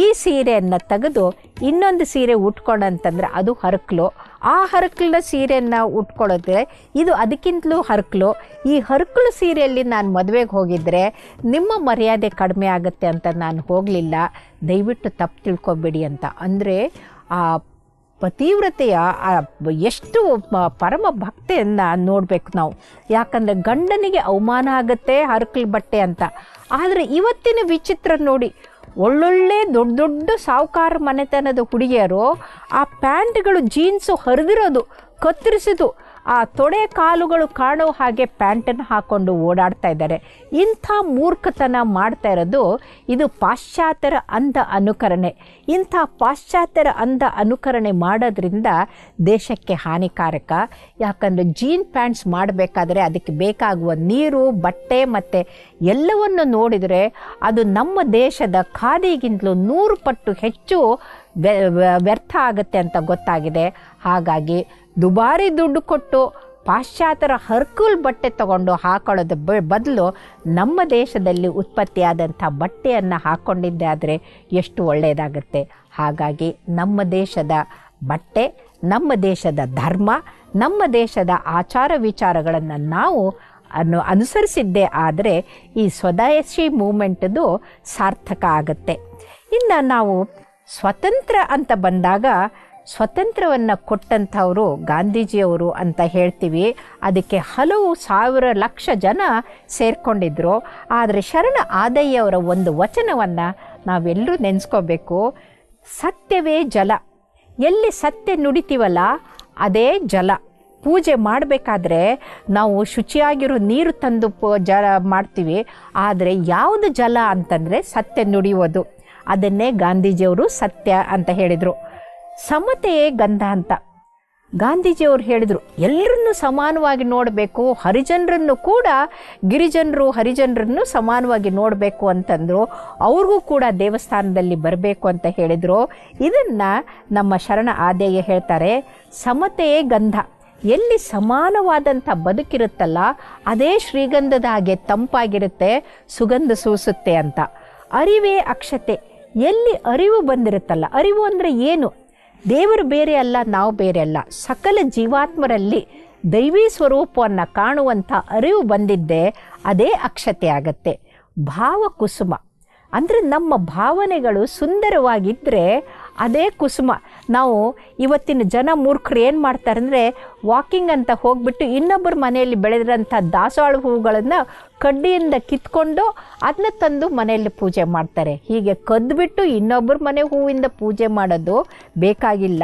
ಈ ಸೀರೆಯನ್ನು ತೆಗೆದು ಇನ್ನೊಂದು ಸೀರೆ ಉಟ್ಕೊಂಡಂತಂದ್ರೆ ಅದು ಹರಕ್ಲು. ಆ ಹರಕ್ಲ ಸೀರೆಯನ್ನು ಉಟ್ಕೊಳ್ಳೋದ್ರೆ ಇದು ಅದಕ್ಕಿಂತಲೂ ಹರಕ್ಲು. ಈ ಹರಕ್ಲು ಸೀರೆಯಲ್ಲಿ ನಾನು ಮದುವೆಗೆ ಹೋಗಿದ್ದರೆ ನಿಮ್ಮ ಮರ್ಯಾದೆ ಕಡಿಮೆ ಆಗುತ್ತೆ ಅಂತ ನಾನು ಹೋಗಲಿಲ್ಲ. ದಯವಿಟ್ಟು ತಪ್ಪು ತಿಳ್ಕೊಬೇಡಿ ಅಂತ. ಅಂದರೆ ಆ ಪತಿವ್ರತೆಯ ಎಷ್ಟು ಪರಮ ಭಕ್ತಿಯನ್ನು ನೋಡಬೇಕು ನಾವು. ಯಾಕಂದರೆ ಗಂಡನಿಗೆ ಅವಮಾನ ಆಗುತ್ತೆ, ಹರಕಲ್ ಬಟ್ಟೆ ಅಂತ. ಆದರೆ ಇವತ್ತಿನ ವಿಚಿತ್ರ ನೋಡಿ, ಒಳ್ಳೊಳ್ಳೆ ದೊಡ್ಡ ದೊಡ್ಡ ಸಾಹುಕಾರ ಮನೆತನದ ಹುಡುಗಿಯರು, ಆ ಪ್ಯಾಂಟ್ಗಳು, ಜೀನ್ಸು ಹರಿದಿರೋದು ಕತ್ತರಿಸಿದು ಆ ತೊಡೆ ಕಾಲುಗಳು ಕಾಣೋ ಹಾಗೆ ಪ್ಯಾಂಟನ್ನು ಹಾಕ್ಕೊಂಡು ಓಡಾಡ್ತಾ ಇದ್ದಾರೆ. ಇಂಥ ಮೂರ್ಖತನ ಮಾಡ್ತಾ ಇರೋದು ಇದು ಪಾಶ್ಚಾತ್ಯರ ಅಂಧ ಅನುಕರಣೆ. ಇಂಥ ಪಾಶ್ಚಾತ್ಯರ ಅಂಧ ಅನುಕರಣೆ ಮಾಡೋದ್ರಿಂದ ದೇಶಕ್ಕೆ ಹಾನಿಕಾರಕ. ಯಾಕಂದರೆ ಜೀನ್ ಪ್ಯಾಂಟ್ಸ್ ಮಾಡಬೇಕಾದ್ರೆ ಅದಕ್ಕೆ ಬೇಕಾಗುವ ನೀರು, ಬಟ್ಟೆ ಮತ್ತು ಎಲ್ಲವನ್ನು ನೋಡಿದರೆ ಅದು ನಮ್ಮ ದೇಶದ ಖಾದಿಗಿಂತಲೂ ನೂರು ಪಟ್ಟು ಹೆಚ್ಚು ವ್ಯ- ವ್ಯ- ವ್ಯರ್ಥ ಆಗುತ್ತೆ ಅಂತ ಗೊತ್ತಾಗಿದೆ. ಹಾಗಾಗಿ ದುಬಾರಿ ದುಡ್ಡು ಕೊಟ್ಟು ಪಾಶ್ಚಾತ್ಯರ ಹರ್ಕುಲ್ ಬಟ್ಟೆ ತಗೊಂಡು ಹಾಕೊಳ್ಳೋದು ಬದಲು ನಮ್ಮ ದೇಶದಲ್ಲಿ ಉತ್ಪತ್ತಿಯಾದಂಥ ಬಟ್ಟೆಯನ್ನು ಹಾಕ್ಕೊಂಡಿದ್ದೆ ಆದರೆ ಎಷ್ಟು ಒಳ್ಳೆಯದಾಗುತ್ತೆ ಹಾಗಾಗಿ ನಮ್ಮ ದೇಶದ ಬಟ್ಟೆ, ನಮ್ಮ ದೇಶದ ಧರ್ಮ, ನಮ್ಮ ದೇಶದ ಆಚಾರ ವಿಚಾರಗಳನ್ನು ನಾವು ಅನ್ನು ಅನುಸರಿಸಿದ್ದೇ ಆದರೆ ಈ ಸ್ವದೇಶಿ ಮೂಮೆಂಟದು ಸಾರ್ಥಕ ಆಗುತ್ತೆ. ಇನ್ನು ನಾವು ಸ್ವತಂತ್ರ ಅಂತ ಬಂದಾಗ ಸ್ವತಂತ್ರವನ್ನು ಕೊಟ್ಟಂಥವರು ಗಾಂಧೀಜಿಯವರು ಅಂತ ಹೇಳ್ತೀವಿ. ಅದಕ್ಕೆ ಹಲವು ಸಾವಿರ ಲಕ್ಷ ಜನ ಸೇರಿಕೊಂಡಿದ್ರು. ಆದರೆ ಶರಣ ಆದಯ್ಯವರ ಒಂದು ವಚನವನ್ನು ನಾವೆಲ್ಲರೂ ನೆನೆಸ್ಕೋಬೇಕು. ಸತ್ಯವೇ ಜಲ. ಎಲ್ಲಿ ಸತ್ಯ ನುಡಿತೀವಲ್ಲ, ಅದೇ ಜಲ. ಪೂಜೆ ಮಾಡಬೇಕಾದ್ರೆ ನಾವು ಶುಚಿಯಾಗಿರೋ ನೀರು ತಂದು ಜ, ಮಾಡ್ತೀವಿ. ಆದರೆ ಯಾವುದು ಜಲ ಅಂತಂದರೆ ಸತ್ಯ ನುಡಿಯೋದು ಅದನ್ನೇ ಗಾಂಧೀಜಿಯವರು ಸತ್ಯ ಅಂತ ಹೇಳಿದರು. ಸಮತೆಯೇ ಗಂಧ ಅಂತ. ಗಾಂಧೀಜಿಯವರು ಹೇಳಿದರು, ಎಲ್ಲರನ್ನು ಸಮಾನವಾಗಿ ನೋಡಬೇಕು, ಹರಿಜನರನ್ನು ಕೂಡ ಗಿರಿಜನರು, ಹರಿಜನರನ್ನು ಸಮಾನವಾಗಿ ನೋಡಬೇಕು ಅಂತಂದರು, ಅವ್ರಿಗೂ ಕೂಡ ದೇವಸ್ಥಾನದಲ್ಲಿ ಬರಬೇಕು ಅಂತ ಹೇಳಿದರು. ಇದನ್ನು ನಮ್ಮ ಶರಣ ಆದೇಯ ಹೇಳ್ತಾರೆ ಸಮತೆಯೇ ಗಂಧ. ಎಲ್ಲಿ ಸಮಾನವಾದಂಥ ಬದುಕಿರುತ್ತಲ್ಲ, ಅದೇ ಶ್ರೀಗಂಧದ ಹಾಗೆ ತಂಪಾಗಿರುತ್ತೆ, ಸುಗಂಧ ಸೂಸುತ್ತೆ ಅಂತ. ಅರಿವೇ ಅಕ್ಷತೆ. ಎಲ್ಲಿ ಅರಿವು ಬಂದಿರುತ್ತಲ್ಲ, ಅರಿವು ಅಂದರೆ ಏನು? ದೇವರು ಬೇರೆ ಅಲ್ಲ, ನಾವು ಬೇರೆ ಅಲ್ಲ. ಸಕಲ ಜೀವಾತ್ಮರಲ್ಲಿ ದೈವಿ ಸ್ವರೂಪವನ್ನು ಕಾಣುವಂಥ ಅರಿವು ಬಂದಿದ್ದೇ ಅದೇ ಅಕ್ಷತೆ ಆಗತ್ತೆ. ಭಾವ ಕುಸುಮ ಅಂದರೆ ನಮ್ಮ ಭಾವನೆಗಳು ಸುಂದರವಾಗಿದ್ದರೆ ಅದೇ ಕುಸುಮ. ನಾವು ಇವತ್ತಿನ ಜನ ಮೂರ್ಖರು ಏನು ಮಾಡ್ತಾರೆ ಅಂದರೆ ವಾಕಿಂಗ್ ಅಂತ ಹೋಗ್ಬಿಟ್ಟು ಇನ್ನೊಬ್ಬರ ಮನೆಯಲ್ಲಿ ಬೆಳೆದಿರೋಂಥ ದಾಸವಾಳ ಹೂವುಗಳನ್ನು ಕಡ್ಡಿಯಿಂದ ಕಿತ್ಕೊಂಡು ಅದನ್ನ ತಂದು ಮನೆಯಲ್ಲಿ ಪೂಜೆ ಮಾಡ್ತಾರೆ. ಹೀಗೆ ಕದ್ದುಬಿಟ್ಟು ಇನ್ನೊಬ್ಬರ ಮನೆ ಹೂವಿಂದ ಪೂಜೆ ಮಾಡೋದು ಬೇಕಾಗಿಲ್ಲ.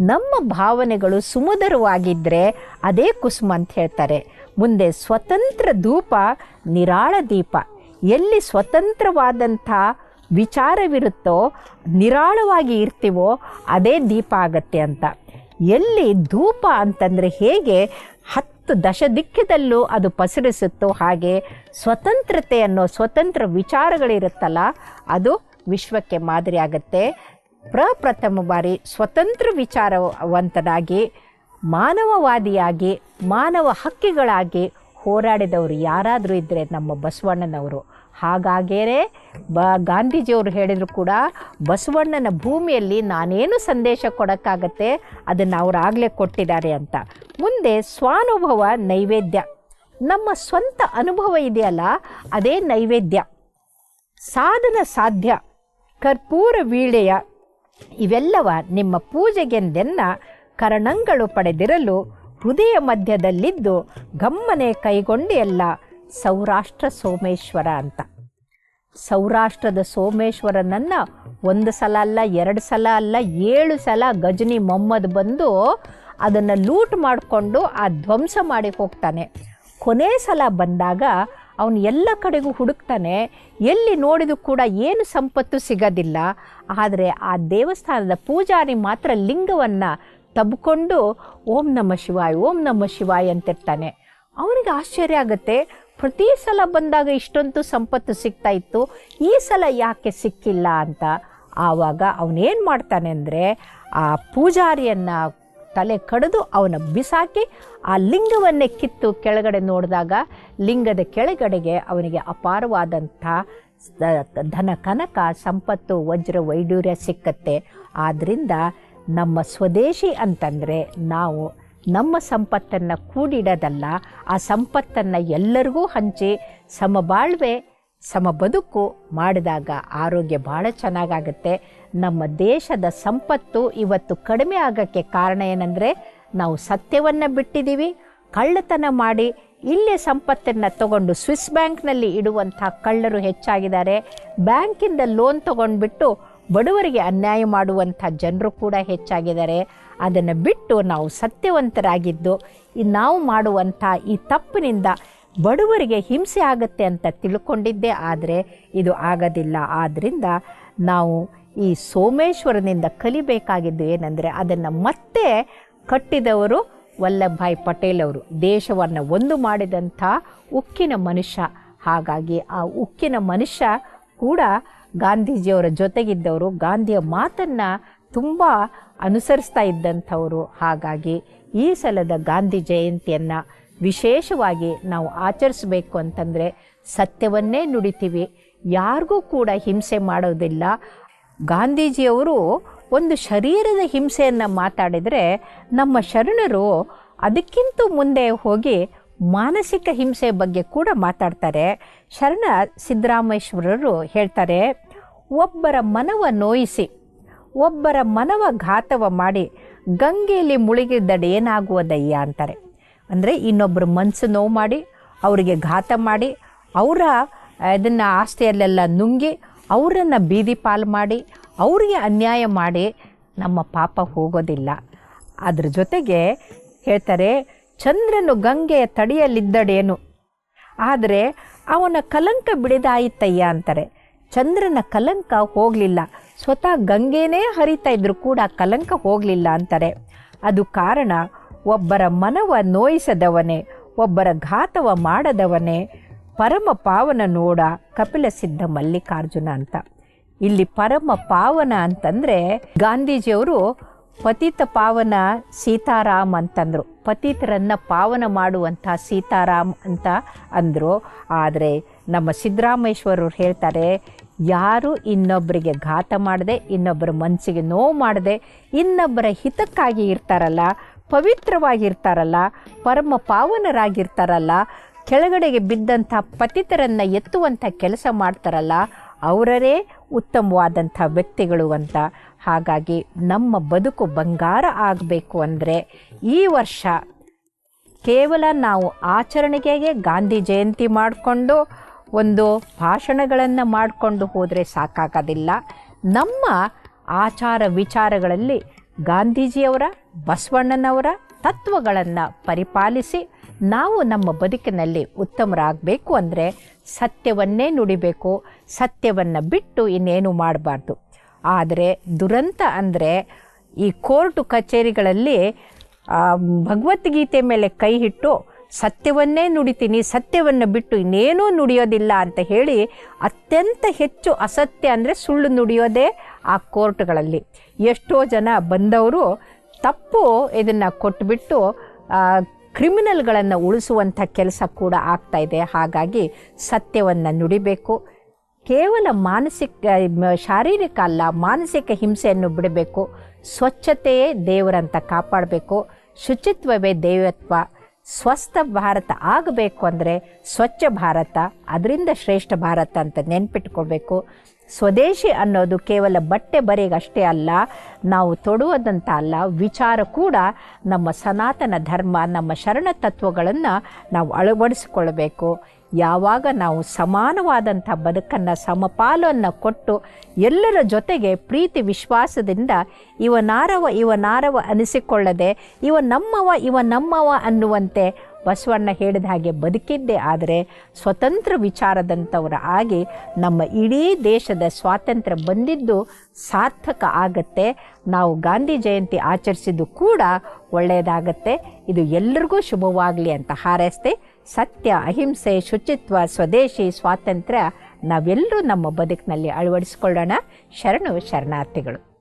ನಮ್ಮ ಭಾವನೆಗಳು ಸುಮಧುರವಾಗಿದ್ದರೆ ಅದೇ ಕುಸುಮ ಅಂತ ಹೇಳ್ತಾರೆ. ಮುಂದೆ ಸ್ವತಂತ್ರ ಧೂಪ, ನಿರಾಳ ದೀಪ. ಎಲ್ಲಿ ಸ್ವತಂತ್ರವಾದಂಥ ವಿಚಾರವಿರುತ್ತೋ, ನಿರಾಳವಾಗಿ ಇರ್ತೀವೋ, ಅದೇ ದೀಪ ಆಗತ್ತೆ ಅಂತ. ಎಲ್ಲಿ ಧೂಪ ಅಂತಂದರೆ ಹೇಗೆ ಹತ್ತು ದಶ ದಿಕ್ಕದಲ್ಲೂ ಅದು ಪಸರಿಸುತ್ತೋ ಹಾಗೆ ಸ್ವತಂತ್ರತೆ ಅನ್ನೋ ಸ್ವತಂತ್ರ ವಿಚಾರಗಳಿರುತ್ತಲ್ಲ, ಅದು ವಿಶ್ವಕ್ಕೆ ಮಾದರಿ ಆಗುತ್ತೆ. ಪ್ರಪ್ರಥಮ ಬಾರಿ ಸ್ವತಂತ್ರ ವಿಚಾರವಂತನಾಗಿ, ಮಾನವವಾದಿಯಾಗಿ, ಮಾನವ ಹಕ್ಕಿಗಳಾಗಿ ಹೋರಾಡಿದವರು ಯಾರಾದರೂ ಇದ್ದರೆ ನಮ್ಮ ಬಸವಣ್ಣನವರು. ಹಾಗಾಗೇ ಬ ಗಾಂಧೀಜಿಯವರು ಹೇಳಿದರು ಕೂಡ, ಬಸವಣ್ಣನ ಭೂಮಿಯಲ್ಲಿ ನಾನೇನು ಸಂದೇಶ ಕೊಡೋಕ್ಕಾಗತ್ತೆ? ಅದನ್ನು ಅವರು ಆಗಲೇ ಕೊಟ್ಟಿದ್ದಾರೆ ಅಂತ. ಮುಂದೆ ಸ್ವಾನುಭವ ನೈವೇದ್ಯ. ನಮ್ಮ ಸ್ವಂತ ಅನುಭವ ಇದೆಯಲ್ಲ, ಅದೇ ನೈವೇದ್ಯ. ಸಾಧನ ಸಾಧ್ಯ, ಕರ್ಪೂರ ವೀಳೆಯ ಇವೆಲ್ಲವ ನಿಮ್ಮ ಪೂಜೆಗೆಂದೆನ್ನ ಕರಣಂಗಳು ಪಡೆದಿರಲು ಹೃದಯ ಮಧ್ಯದಲ್ಲಿದ್ದು ಗಮ್ಮನೆ ಕೈಗೊಂಡು ಎಲ್ಲ ಸೌರಾಷ್ಟ್ರ ಸೋಮೇಶ್ವರ ಅಂತ. ಸೌರಾಷ್ಟ್ರದ ಸೋಮೇಶ್ವರನನ್ನು ಒಂದು ಸಲ ಅಲ್ಲ, ಎರಡು ಸಲ ಅಲ್ಲ, ಏಳು ಸಲ ಗಜನಿ ಮೊಹಮ್ಮದ್ ಬಂದು ಅದನ್ನು ಲೂಟ್ ಮಾಡಿಕೊಂಡು ಆ ಧ್ವಂಸ ಮಾಡಿ ಹೋಗ್ತಾನೆ. ಕೊನೆ ಸಲ ಬಂದಾಗ ಅವನು ಎಲ್ಲ ಕಡೆಗೂ ಹುಡುಕ್ತಾನೆ. ಎಲ್ಲಿ ನೋಡಿದರೂ ಕೂಡ ಏನು ಸಂಪತ್ತು ಸಿಗೋದಿಲ್ಲ. ಆದರೆ ಆ ದೇವಸ್ಥಾನದ ಪೂಜಾರಿ ಮಾತ್ರ ಲಿಂಗವನ್ನು ತಬ್ಕೊಂಡು ಓಂ ನಮ ಶಿವಾಯ್, ಓಂ ನಮ ಶಿವಾಯ್ ಅಂತಿರ್ತಾನೆ. ಅವನಿಗೆ ಆಶ್ಚರ್ಯ ಆಗುತ್ತೆ. ಪ್ರತಿ ಸಲ ಬಂದಾಗ ಇಷ್ಟೊಂದು ಸಂಪತ್ತು ಸಿಗ್ತಾ ಇತ್ತು. ಈ ಸಲ ಯಾಕೆ ಸಿಕ್ಕಿಲ್ಲ ಅಂತ ಆವಾಗ ಅವನೇನು ಮಾಡ್ತಾನೆ ಅಂದರೆ ಆ ಪೂಜಾರಿಯನ್ನು ತಲೆ ಕಡಿದು ಅವನ ಬಿಸಾಕಿ ಆ ಲಿಂಗವನ್ನೇ ಕಿತ್ತು ಕೆಳಗಡೆ ನೋಡಿದಾಗ ಲಿಂಗದ ಕೆಳಗಡೆಗೆ ಅವನಿಗೆ ಅಪಾರವಾದಂಥ ಧನ ಕನಕ, ಸಂಪತ್ತು, ವಜ್ರ, ವೈಡೂರ್ಯ ಸಿಕ್ಕತ್ತೆ. ಆದ್ದರಿಂದ ನಮ್ಮ ಸ್ವದೇಶಿ ಅಂತಂದರೆ ನಾವು ನಮ್ಮ ಸಂಪತ್ತನ್ನು ಕೂಡಿಡೋದಲ್ಲ, ಆ ಸಂಪತ್ತನ್ನು ಎಲ್ಲರಿಗೂ ಹಂಚಿ ಸಮಬಾಳ್ವೆ ಸಮ ಬದುಕು ಮಾಡಿದಾಗ ಆರೋಗ್ಯ ಭಾಳ ಚೆನ್ನಾಗಾಗುತ್ತೆ. ನಮ್ಮ ದೇಶದ ಸಂಪತ್ತು ಇವತ್ತು ಕಡಿಮೆ ಆಗೋಕ್ಕೆ ಕಾರಣ ಏನಂದರೆ, ನಾವು ಸತ್ಯವನ್ನು ಬಿಟ್ಟಿದ್ದೀವಿ ಕಳ್ಳತನ ಮಾಡಿ ಇಲ್ಲೇ ಸಂಪತ್ತನ್ನು ತಗೊಂಡು ಸ್ವಿಸ್ ಬ್ಯಾಂಕ್ನಲ್ಲಿ ಇಡುವಂಥ ಕಳ್ಳರು ಹೆಚ್ಚಾಗಿದ್ದಾರೆ. ಬ್ಯಾಂಕಿಂದ ಲೋನ್ ತಗೊಂಡ್ಬಿಟ್ಟು ಬಡವರಿಗೆ ಅನ್ಯಾಯ ಮಾಡುವಂಥ ಜನರು ಕೂಡ ಹೆಚ್ಚಾಗಿದ್ದಾರೆ. ಅದನ್ನು ಬಿಟ್ಟು ನಾವು ಸತ್ಯವಂತರಾಗಿದ್ದು, ಈ ನಾವು ಮಾಡುವಂಥ ಈ ತಪ್ಪಿನಿಂದ ಬಡವರಿಗೆ ಹಿಂಸೆ ಆಗುತ್ತೆ ಅಂತ ತಿಳ್ಕೊಂಡಿದ್ದೆ, ಆದರೆ ಇದು ಆಗೋದಿಲ್ಲ. ಆದ್ದರಿಂದ ನಾವು ಈ ಸೋಮೇಶ್ವರನಿಂದ ಕಲಿಬೇಕಾಗಿದ್ದು ಏನಂದರೆ, ಅದನ್ನು ಮತ್ತೆ ಕಟ್ಟಿದವರು ವಲ್ಲಭಭಾಯ್ ಪಟೇಲ್ ಅವರು. ದೇಶವನ್ನು ಒಂದು ಮಾಡಿದಂಥ ಉಕ್ಕಿನ ಮನುಷ್ಯ. ಹಾಗಾಗಿ ಆ ಉಕ್ಕಿನ ಮನುಷ್ಯ ಕೂಡ ಗಾಂಧೀಜಿಯವರ ಜೊತೆಗಿದ್ದವರು. ಗಾಂಧಿಯ ಮಾತನ್ನು ತುಂಬ ಅನುಸರಿಸ್ತಾ ಇದ್ದಂಥವರು. ಹಾಗಾಗಿ ಈ ಸಲದ ಗಾಂಧಿ ಜಯಂತಿಯನ್ನು ವಿಶೇಷವಾಗಿ ನಾವು ಆಚರಿಸಬೇಕು ಅಂತಂದರೆ ಸತ್ಯವನ್ನೇ ನುಡಿತೀವಿ. ಯಾರಿಗೂ ಕೂಡ ಹಿಂಸೆ ಮಾಡೋದಿಲ್ಲ. ಗಾಂಧೀಜಿಯವರು ಒಂದು ಶರೀರದ ಹಿಂಸೆಯನ್ನು ಮಾತಾಡಿದರೆ ನಮ್ಮ ಶರಣರು ಅದಕ್ಕಿಂತ ಮುಂದೆ ಹೋಗಿ ಮಾನಸಿಕ ಹಿಂಸೆ ಬಗ್ಗೆ ಕೂಡ ಮಾತಾಡ್ತಾರೆ. ಶರಣ ಸಿದ್ದರಾಮೇಶ್ವರರು ಹೇಳ್ತಾರೆ, ಒಬ್ಬರ ಮನವ ನೋಯಿಸಿ ಒಬ್ಬರ ಮನವ ಘಾತವ ಮಾಡಿ ಗಂಗೆಯಲ್ಲಿ ಮುಳುಗಿದ್ದಡೇನಾಗುವುದಯ್ಯ ಅಂತಾರೆ. ಅಂದರೆ ಇನ್ನೊಬ್ಬರು ಮನಸ್ಸು ನೋವು ಮಾಡಿ, ಅವರಿಗೆ ಘಾತ ಮಾಡಿ, ಅವರ ಇದನ್ನು ಆಸ್ತಿಯಲ್ಲೆಲ್ಲ ನುಂಗಿ ಅವರನ್ನು ಬೀದಿ ಪಾಲು ಮಾಡಿ, ಅವರಿಗೆ ಅನ್ಯಾಯ ಮಾಡಿ ನಮ್ಮ ಪಾಪ ಹೋಗೋದಿಲ್ಲ. ಅದ್ರ ಜೊತೆಗೆ ಹೇಳ್ತಾರೆ, ಚಂದ್ರನು ಗಂಗೆಯ ತಡಿಯಲ್ಲಿದ್ದಡೇನು? ಆದರೆ ಅವನ ಕಲಂಕ ಬಿಡಿದಾಯಿತಯ್ಯ ಅಂತಾರೆ. ಚಂದ್ರನ ಕಲಂಕ ಹೋಗಲಿಲ್ಲ. ಸ್ವತಃ ಗಂಗೆನೇ ಹರಿತಾ ಇದ್ರೂ ಕೂಡ ಕಲಂಕ ಹೋಗಲಿಲ್ಲ ಅಂತಾರೆ. ಅದು ಕಾರಣ ಒಬ್ಬರ ಮನವ ನೋಯಿಸದವನೇ, ಒಬ್ಬರ ಘಾತವ ಮಾಡದವನೇ ಪರಮ ಪಾವನ ನೋಡ ಕಪಿಲ ಸಿದ್ಧ ಮಲ್ಲಿಕಾರ್ಜುನ ಅಂತ. ಇಲ್ಲಿ ಪರಮ ಪಾವನ ಅಂತಂದರೆ ಗಾಂಧೀಜಿಯವರು ಪತಿತ ಪಾವನ ಸೀತಾರಾಮ್ ಅಂತಂದರು. ಪತಿತರನ್ನು ಪಾವನ ಮಾಡುವಂಥ ಸೀತಾರಾಮ್ ಅಂತ ಅಂದರು. ಆದರೆ ನಮ್ಮ ಸಿದ್ದರಾಮೇಶ್ವರರು ಹೇಳ್ತಾರೆ, ಯಾರು ಇನ್ನೊಬ್ಬರಿಗೆ ಘಾತ ಮಾಡದೆ ಇನ್ನೊಬ್ಬರ ಮನಸ್ಸಿಗೆ ನೋವು ಮಾಡದೆ, ಇನ್ನೊಬ್ಬರ ಹಿತಕ್ಕಾಗಿ ಇರ್ತಾರಲ್ಲ, ಪವಿತ್ರವಾಗಿರ್ತಾರಲ್ಲ, ಪರಮ ಪಾವನರಾಗಿರ್ತಾರಲ್ಲ, ಕೆಳಗಡೆಗೆ ಬಿದ್ದಂಥ ಪತಿತರನ್ನು ಎತ್ತುವಂಥ ಕೆಲಸ ಮಾಡ್ತಾರಲ್ಲ ಅವರೇ ಉತ್ತಮವಾದಂಥ ವ್ಯಕ್ತಿಗಳು ಅಂತ. ಹಾಗಾಗಿ ನಮ್ಮ ಬದುಕು ಬಂಗಾರ ಆಗಬೇಕು ಅಂದರೆ ಈ ವರ್ಷ ಕೇವಲ ನಾವು ಆಚರಣೆಗೆ ಗಾಂಧಿ ಜಯಂತಿ ಮಾಡಿಕೊಂಡು ಒಂದು ಭಾಷಣಗಳನ್ನು ಮಾಡಿಕೊಂಡು ಹೋದರೆ ಸಾಕಾಗೋದಿಲ್ಲ. ನಮ್ಮ ಆಚಾರ ವಿಚಾರಗಳಲ್ಲಿ ಗಾಂಧೀಜಿಯವರ, ಬಸವಣ್ಣನವರ ತತ್ವಗಳನ್ನು ಪರಿಪಾಲಿಸಿ ನಾವು ನಮ್ಮ ಬದುಕಿನಲ್ಲಿ ಉತ್ತಮರಾಗಬೇಕು ಅಂದರೆ ಸತ್ಯವನ್ನೇ ನುಡಿಬೇಕು ಸತ್ಯವನ್ನು ಬಿಟ್ಟು ಇನ್ನೇನು ಮಾಡಬಾರ್ದು. ಆದರೆ ದುರಂತ ಅಂದರೆ ಈ ಕೋರ್ಟು ಕಚೇರಿಗಳಲ್ಲಿ ಭಗವದ್ಗೀತೆ ಮೇಲೆ ಕೈ ಇಟ್ಟು ಸತ್ಯವನ್ನೇ ನುಡಿತೀನಿ ಸತ್ಯವನ್ನು ಬಿಟ್ಟು ಇನ್ನೇನೂ ನುಡಿಯೋದಿಲ್ಲ ಅಂತ ಹೇಳಿ ಅತ್ಯಂತ ಹೆಚ್ಚು ಅಸತ್ಯ ಅಂದರೆ ಸುಳ್ಳು ನುಡಿಯೋದೇ ಆ ಕೋರ್ಟ್ಗಳಲ್ಲಿ. ಎಷ್ಟೋ ಜನ ಬಂದವರು ತಪ್ಪು ಇದನ್ನು ಕೊಟ್ಬಿಟ್ಟು ಆ, ಕ್ರಿಮಿನಲ್ಗಳನ್ನು ಉಳಿಸುವಂಥ ಕೆಲಸ ಕೂಡ ಆಗ್ತಾ ಇದೆ. ಹಾಗಾಗಿ ಸತ್ಯವನ್ನು ನುಡಿಬೇಕು. ಕೇವಲ ಮಾನಸಿಕ ಶಾರೀರಿಕ ಅಲ್ಲ, ಮಾನಸಿಕ ಹಿಂಸೆಯನ್ನು ಬಿಡಬೇಕು. ಸ್ವಚ್ಛತೆಯೇ ದೇವರಂತ ಕಾಪಾಡಬೇಕು. ಶುಚಿತ್ವವೇ ದೇವತ್ವ. ಸ್ವಸ್ಥ ಭಾರತ ಆಗಬೇಕು ಅಂದರೆ ಸ್ವಚ್ಛ ಭಾರತ, ಅದರಿಂದ ಶ್ರೇಷ್ಠ ಭಾರತ ಅಂತ ನೆನ್ಪಿಟ್ಕೊಳ್ಬೇಕು. ಸ್ವದೇಶಿ ಅನ್ನೋದು ಕೇವಲ ಬಟ್ಟೆ ಬರೆಗಷ್ಟೇ ಅಲ್ಲ, ನಾವು ತೊಡುವುದಂತ ಅಲ್ಲ, ವಿಚಾರ ಕೂಡ ನಮ್ಮ ಸನಾತನ ಧರ್ಮ, ನಮ್ಮ ಶರಣ ತತ್ವಗಳನ್ನು ನಾವು ಅಳವಡಿಸಿಕೊಳ್ಬೇಕು ಯಾವಾಗ ನಾವು ಸಮಾನವಾದಂಥ ಬದುಕನ್ನು, ಸಮಪಾಲನ್ನು ಕೊಟ್ಟು ಎಲ್ಲರ ಜೊತೆಗೆ ಪ್ರೀತಿ ವಿಶ್ವಾಸದಿಂದ ಇವನಾರವ ಇವನಾರವ ಅನಿಸಿಕೊಳ್ಳದೆ, ಇವ ನಮ್ಮವ ಇವ ನಮ್ಮವ ಅನ್ನುವಂತೆ ಬಸವಣ್ಣ ಹೇಳಿದ ಹಾಗೆ ಬದುಕಿದ್ದೆ ಆದರೆ ಸ್ವತಂತ್ರ ವಿಚಾರದಂಥವ್ರ ಆಗಿ ನಮ್ಮ ಇಡೀ ದೇಶದ ಸ್ವಾತಂತ್ರ್ಯ ಬಂದಿದ್ದು ಸಾರ್ಥಕ ಆಗತ್ತೆ. ನಾವು ಗಾಂಧಿ ಜಯಂತಿ ಆಚರಿಸಿದ್ದು ಕೂಡ ಒಳ್ಳೆಯದಾಗತ್ತೆ. ಇದು ಎಲ್ಲರಿಗೂ ಶುಭವಾಗಲಿ ಅಂತ ಹಾರೈಸ್ತೆ. ಸತ್ಯ, ಅಹಿಂಸೆ, ಶುಚಿತ್ವ, ಸ್ವದೇಶಿ ಸ್ವಾತಂತ್ರ್ಯ ನಾವೆಲ್ಲರೂ ನಮ್ಮ ಬದುಕಿನಲ್ಲಿ ಅಳವಡಿಸ್ಕೊಳ್ಳೋಣ. ಶರಣು ಶರಣಾರ್ಥಿಗಳು.